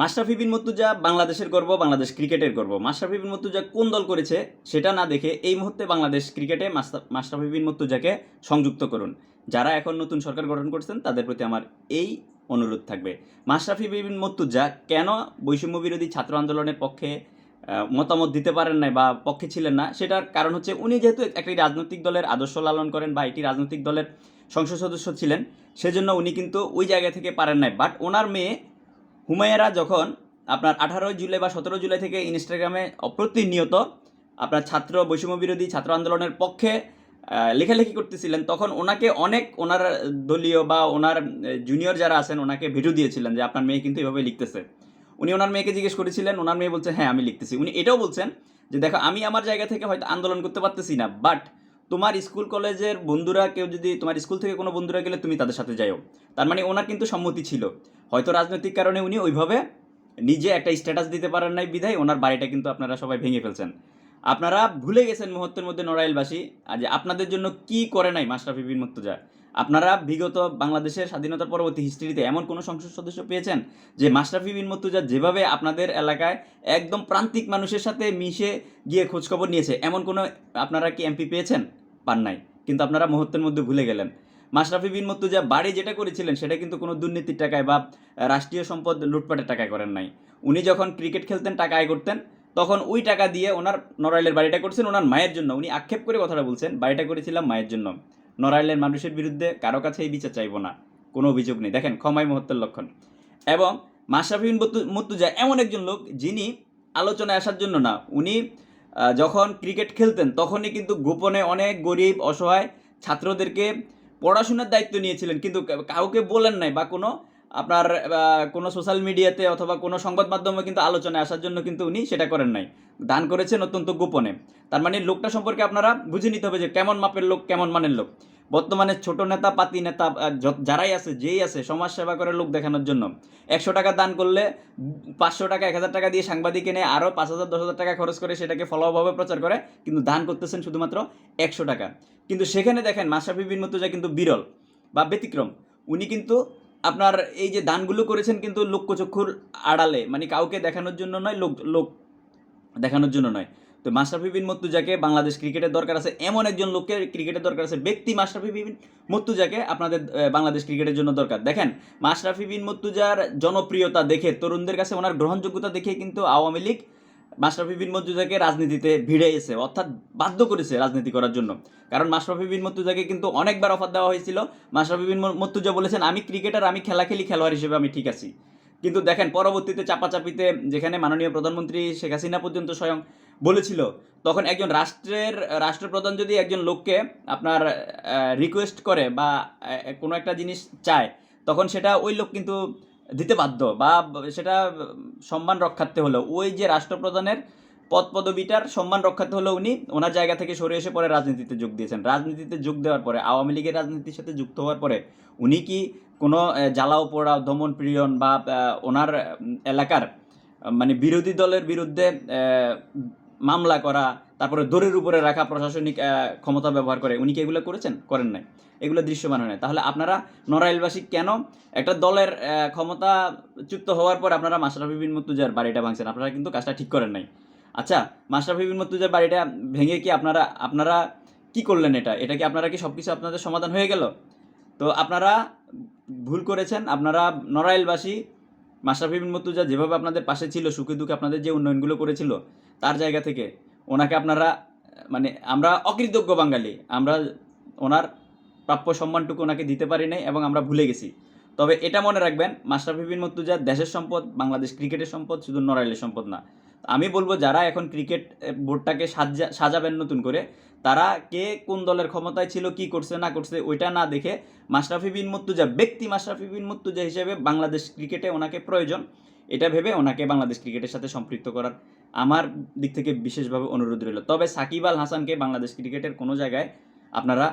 মাশরাফি বিন মুর্তুজা বাংলাদেশের গর্ব, বাংলাদেশ ক্রিকেটের গর্ব। মাশরাফি বিন মুর্তুজা কোন দল করেছে সেটা না দেখে এই মুহূর্তে বাংলাদেশ ক্রিকেটে মাশরাফি বিন মুর্তুজাকে সংযুক্ত করুন। যারা এখন নতুন সরকার গঠন করছেন, তাদের প্রতি আমার এই অনুরোধ থাকবে। মাশরাফি বিন মুর্তুজা কেন বৈষম্য বিরোধী ছাত্র আন্দোলনের পক্ষে মতামত দিতে পারেন নাই বা পক্ষে ছিলেন না, সেটার কারণ হচ্ছে উনি যেহেতু একটি রাজনৈতিক দলের আদর্শ লালন করেন বা একটি রাজনৈতিক দলের সংসদ সদস্য ছিলেন, সেজন্য উনি কিন্তু ওই জায়গা থেকে পারেন নাই। বাট ওনার মেয়ে হুমায়রা যখন আপনার আঠারোই জুলাই বা সতেরো জুলাই থেকে ইনস্টাগ্রামে প্রতিনিয়ত আপনার ছাত্র বৈষম্য বিরোধী ছাত্র আন্দোলনের পক্ষে লেখালেখি করতেছিলেন, তখন ওনাকে অনেক ওনার দলীয় বা ওনার জুনিয়র যারা আছেন ওনাকে ভিডিও দিয়েছিলেন যে আপনার মেয়ে কিন্তু এভাবে লিখতেছে। উনি ওনার মেয়েকে জিজ্ঞেস করেছিলেন, ওনার মেয়ে বলছে হ্যাঁ আমি লিখতেছি। উনি এটাও বলছেন যে, দেখো, আমি আমার জায়গা থেকে হয়তো আন্দোলন করতে পারতেছি না বাট তোমার স্কুল কলেজের বন্ধুরা কেউ যদি, তোমার স্কুল থেকে কোনো বন্ধুরা গেলে তুমি তাদের সাথে যাও তার মানে ওনার কিন্তু সম্মতি ছিল। হয়তো রাজনৈতিক কারণে উনি ওইভাবে নিজে একটা স্ট্যাটাস দিতে পারেন নাই বিধায় ওনার বাড়িটা কিন্তু আপনারা সবাই ভেঙে ফেলছেন। আপনারা ভুলে গেছেন মুহূর্তের মধ্যে নড়াইলবাসী, আর যে আপনাদের জন্য কি করে নাই মাশরাফি বিন মুর্তজা আপনারা বিগত বাংলাদেশের স্বাধীনতার পরবর্তী হিস্ট্রিতে এমন কোনো সংসদ সদস্য পেয়েছেন যে মাশরাফি বিন মুর্তজা যেভাবে আপনাদের এলাকায় একদম প্রান্তিক মানুষের সাথে মিশে গিয়ে খোঁজখবর নিয়েছে, এমন কোনো আপনারা কি এমপি পেয়েছেন? পান নাই। কিন্তু আপনারা মুহূর্তের মধ্যে ভুলে গেলেন। মাশরাফি বিন মুর্তজা বাড়ি যেটা করেছিলেন, সেটা কিন্তু কোনো দুর্নীতির টাকায় বা রাষ্ট্রীয় সম্পদ লুটপাটের টাকায় করেন নাই। উনি যখন ক্রিকেট খেলতেন, টাকা আয় করতেন, তখন ওই টাকা দিয়ে ওনার নড়াইলের বাড়িটা করছেন ওনার মায়ের জন্য। উনি আক্ষেপ করে কথাটা বলছেন, বাড়িটা করেছিলাম মায়ের জন্য। নড়াইলের মানুষের বিরুদ্ধে কারও কাছে এই বিচার চাইব না। কোনো অভিযোগ নেই। দেখেন, ক্ষমাই মুহূর্তের লক্ষণ। এবং মাশরাফি বিন মুর্তু- মুর্তুজা এমন একজন লোক যিনি আলোচনায় আসার জন্য না। উনি যখন ক্রিকেট খেলতেন, তখনই কিন্তু গোপনে অনেক গরিব, অসহায় ছাত্রদেরকে পড়াশোনার দায়িত্ব নিয়েছিলেন, কিন্তু কাউকে বলেন নাই বা কোনো আপনার কোনো সোশ্যাল মিডিয়াতে অথবা কোনো সংবাদ মাধ্যমে কিন্তু আলোচনায় আসার জন্য কিন্তু উনি সেটা করেন নাই। দান করেছেন অত্যন্ত গোপনে। তার মানে লোকটা সম্পর্কে আপনারা বুঝে নিতে হবে যে কেমন মাপের লোক, কেমন মানের লোক। বর্তমানে ছোট নেতা, পাতি নেতা যারাই আছে, যেই আছে সমাজ সেবা করে লোক দেখানোর জন্য। একশো টাকা দান করলে পাঁচশো টাকা, এক হাজার টাকা দিয়ে সাংবাদিক এনে আরও পাঁচ হাজার, দশ হাজার টাকা খরচ করে সেটাকে ফলোভাবে প্রচার করে, কিন্তু দান করতেছেন শুধুমাত্র একশো টাকা। কিন্তু সেখানে দেখেন, মাশরাফি বিন মুর্তজা কিন্তু বিরল বা ব্যতিক্রম। উনি কিন্তু আপনার এই যে দানগুলো করেছেন কিন্তু লোকচক্ষুর আড়ালে মানে কাউকে দেখানোর জন্য নয়, লোক লোক দেখানোর জন্য নয়। তো মাশরাফি বিন মুর্তুজাকে বাংলাদেশ ক্রিকেটের দরকার আছে। এমন একজন লোককে ক্রিকেটের দরকার আছে, ব্যক্তি মাশরাফি বিন মুর্তুজাকে আপনাদের বাংলাদেশ ক্রিকেটের জন্য দরকার। দেখেন মাশরাফি বিন মুর্তুজার জনপ্রিয়তা দেখে, তরুণদের কাছে ওনার গ্রহণযোগ্যতা দেখে কিন্তু আওয়ামী লীগ মাশরাফি বিন মুর্তুজাকে রাজনীতিতে ভিড়ে এসে অর্থাৎ বাধ্য করেছে রাজনীতি করার জন্য। কারণ মাশরাফি বিন মুর্তুজাকে কিন্তু অনেকবার অফার দেওয়া হয়েছিল। মাশরাফি বিন মুর্তুজা বলেছেন, আমি ক্রিকেটার, আমি খেলা খেলি, খেলোয়াড় হিসেবে আমি ঠিক আছি। কিন্তু দেখেন, পরবর্তীতে চাপাচাপিতে যেখানে মাননীয় প্রধানমন্ত্রী শেখ হাসিনা পর্যন্ত স্বয়ং বলেছিল, তখন একজন রাষ্ট্রের, রাষ্ট্রপ্রধান যদি একজন লোককে আপনার রিকোয়েস্ট করে বা কোনো একটা জিনিস চায়, তখন সেটা ওই লোক কিন্তু দিতে বাধ্য বা, সেটা সম্মান রক্ষার্থে হলো। ওই যে রাষ্ট্রপ্রধানের পদ পদবিটার সম্মান রক্ষার্থে হলো উনি, ওনার জায়গা থেকে সরে এসে পরে রাজনীতিতে যোগ দিয়েছেন। রাজনীতিতে যোগ দেওয়ার পরে, আওয়ামী লীগের রাজনীতির সাথে যুক্ত হওয়ার পরে, উনি কি কোনো জ্বালাও পোড়া দমন প্রিয়ন বা ওনার এলাকার মানে বিরোধী দলের বিরুদ্ধে মামলা করা, তারপরে দড়ির উপরে রাখা প্রশাসনিক ক্ষমতা ব্যবহার করে, উনি কি এগুলো করেছেন? করেন নাই। এগুলো দৃশ্যমান হয় না তাহলে আপনারা নড়াইলবাসী কেন একটা দলের ক্ষমতা ক্ষমতাচ্যুত হওয়ার পর আপনারা মাশরাফি বিন মুর্তুজার বাড়িটা ভাঙছেন? আপনারা কিন্তু কাজটা ঠিক করেন নাই। আচ্ছা মাশরাফি বিন মুর্তুজার বাড়িটা ভেঙে কি আপনারা আপনারা কি করলেন এটা? এটা কি আপনারা কি সব কিছু আপনাদের সমাধান হয়ে গেল? তো আপনারা ভুল করেছেন। আপনারা নড়াইলবাসী মাশরাফি বিন মুর্তুজা যেভাবে আপনাদের পাশে ছিল, সুখে দুঃখে আপনাদের যে উন্নয়নগুলো করেছিল, তার জায়গা থেকে ওনাকে আপনারা মানে আমরা অকৃতজ্ঞ বাঙালি। আমরা ওনার প্রাপ্য সম্মানটুকু ওনাকে দিতে পারি নাই এবং আমরা ভুলে গেছি। তবে এটা মনে রাখবেন, মাশরাফি বিন মুর্তুজা দেশের সম্পদ, বাংলাদেশ ক্রিকেটের সম্পদ, শুধু নড়াইলের সম্পদ না। আমি বলব, যারা এখন ক্রিকেট বোর্ডটাকে সাজা, সাজাবেন নতুন করে তারা কে কোন দলের ক্ষমতায় ছিল, কি করছে, না করছে, ওইটা না দেখে মাশরাফি বিন মুর্তুজা, ব্যক্তি মাশরাফি বিন মুর্তুজা হিসেবে বাংলাদেশ ক্রিকেটে ওনাকে প্রয়োজন। এটা ভেবে ওনাকে বাংলাদেশ ক্রিকেটের সাথে সম্পৃক্ত করার আমার দিক থেকে বিশেষভাবে অনুরোধ রইল। তবে সাকিব আল হাসানকে বাংলাদেশ ক্রিকেটের কোনো জায়গায় আপনারা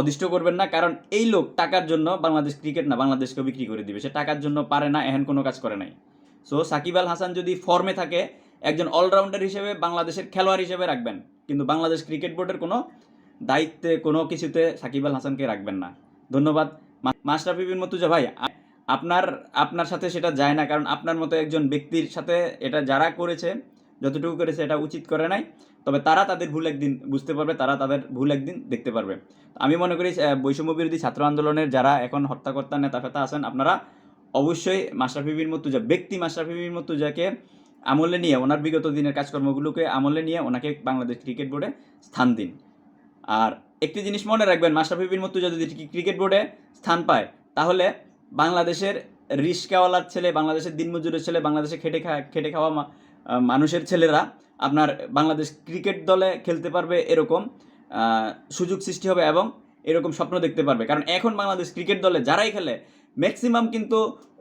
অদিষ্ট করবেন না, কারণ এই লোক টাকার জন্য বাংলাদেশ ক্রিকেট না বাংলাদেশকে বিক্রি করে দিবে। সে টাকার জন্য পারে না, এহেন কোনো কাজ করে নাই। সো সাকিব আল হাসান যদি ফর্মে থাকে, একজন অলরাউন্ডার হিসেবে বাংলাদেশের খেলোয়াড় হিসেবে রাখবেন। কিন্তু বাংলাদেশ ক্রিকেট বোর্ডের কোনো দায়িত্বে, কোনো কিছুতে সাকিব আল হাসানকে রাখবেন না। ধন্যবাদ। মা- মাশরাফি বিন মতুজা ভাই আপনার আপনার সাথে সেটা যায় না, কারণ আপনার মতো একজন ব্যক্তির সাথে এটা যারা করেছে, যতটুকু করেছে এটা উচিত করে নাই। তবে তারা তাদের ভুল একদিন বুঝতে পারবে, তারা তাদের ভুল একদিন দেখতে পারবে। আমি মনে করি বৈষম্য বিরোধী ছাত্র আন্দোলনের যারা এখন হত্যাকর্তা নেতা ফেতা আছেন, আপনারা অবশ্যই মাশরাফি বিন মর্তুজা, ব্যক্তি মাশরাফি বিন মর্তুজাকে আমলে নিয়ে ওনার বিগত দিনের কাজকর্মগুলোকে আমলে নিয়ে ওনাকে বাংলাদেশ ক্রিকেট বোর্ডে স্থান দিন। আর একটি জিনিস মনে রাখবেন, মাশরাফি বিন মর্তুজা যদি ক্রি- ক্রিকেট বোর্ডে স্থান পায়, তাহলে বাংলাদেশের রিস্কাওয়ালার ছেলে, বাংলাদেশের দিনমজুরের ছেলে, বাংলাদেশে খেটে খা খেটে খাওয়া মানুষের ছেলেরা আপনার বাংলাদেশ ক্রিকেট দলে খেলতে পারবে এরকম সুযোগ সৃষ্টি হবে এবং এরকম স্বপ্ন দেখতে পারবে। কারণ এখন বাংলাদেশ ক্রিকেট দলে যারাই খেলে ম্যাক্সিমাম কিন্তু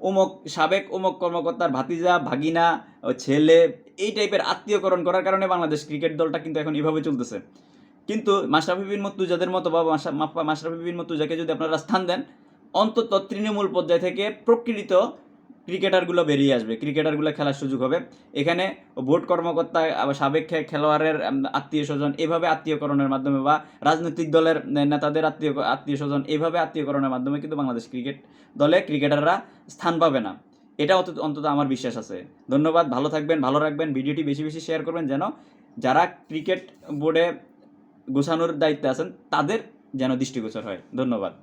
অমুক সাবেক অমুক কর্মকর্তার ভাতিজা, ভাগিনা, ছেলে, এই টাইপের আত্মীয়করণ করার কারণে বাংলাদেশ ক্রিকেট দলটা কিন্তু এখন এভাবে চলতেছে। কিন্তু মাশরাফি বিন মর্তুজাদের মতো বা মাশরাফি বিন মুর্তুজাকে যদি আপনারা স্থান দেন, অন্তত তৃণমূল পর্যায় থেকে প্রকৃত ক্রিকেটারগুলো বেরিয়ে আসবে, ক্রিকেটারগুলো খেলার সুযোগ হবে। এখানে বোর্ড কর্মকর্তা সাবেক খেলোয়াড়ের আত্মীয় স্বজন এভাবে আত্মীয়করণের মাধ্যমে বা রাজনৈতিক দলের নেতাদের আত্মীয় আত্মীয় স্বজন এভাবে আত্মীয়করণের মাধ্যমে কিন্তু বাংলাদেশ ক্রিকেট দলে ক্রিকেটাররা স্থান পাবে না। এটা অন্তত আমার বিশ্বাস আছে। ধন্যবাদ, ভালো থাকবেন, ভালো রাখবেন, ভিডিওটি বেশি বেশি শেয়ার করবেন যেন যারা ক্রিকেট বোর্ডে গোছানোর দায়িত্বে আছেন তাদের যেন দৃষ্টিগোচর হয়। ধন্যবাদ।